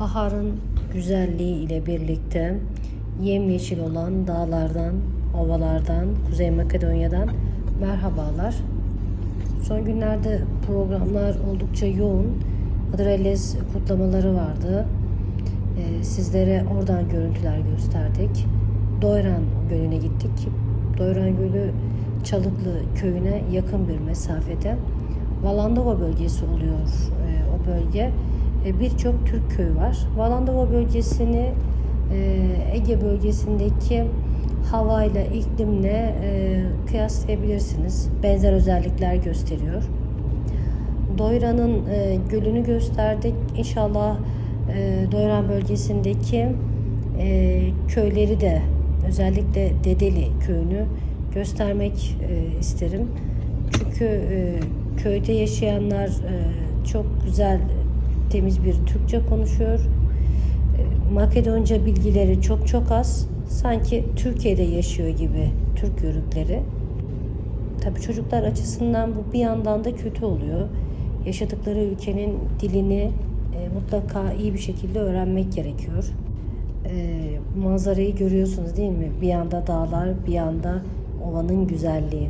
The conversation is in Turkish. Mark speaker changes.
Speaker 1: Baharın güzelliği ile birlikte yemyeşil olan dağlardan, ovalardan, Kuzey Makedonya'dan merhabalar. Son günlerde programlar oldukça yoğun. Adreles kutlamaları vardı. Ee, sizlere oradan görüntüler gösterdik. Doyran Gölü'ne gittik. Doyran Gölü Çalıklı köyüne yakın bir mesafede. Valandova bölgesi oluyor e, o bölge. E, Birçok Türk köyü var. Valandova bölgesini e, Ege bölgesindeki havayla, iklimle e, kıyaslayabilirsiniz. Benzer özellikler gösteriyor. Doyra'nın gölünü gösterdik. İnşallah Doyran bölgesindeki köyleri de özellikle Dedeli köyünü göstermek isterim. Çünkü köyde yaşayanlar çok güzel, temiz bir Türkçe konuşuyor. E, Makedonca bilgileri çok çok az. Sanki Türkiye'de yaşıyor gibi Türk yörükleri. Tabii çocuklar açısından bu bir yandan da kötü oluyor. Yaşadıkları ülkenin dilini e, mutlaka iyi bir şekilde öğrenmek gerekiyor. E, manzarayı görüyorsunuz değil mi? Bir yanda dağlar, bir yanda ovanın güzelliği.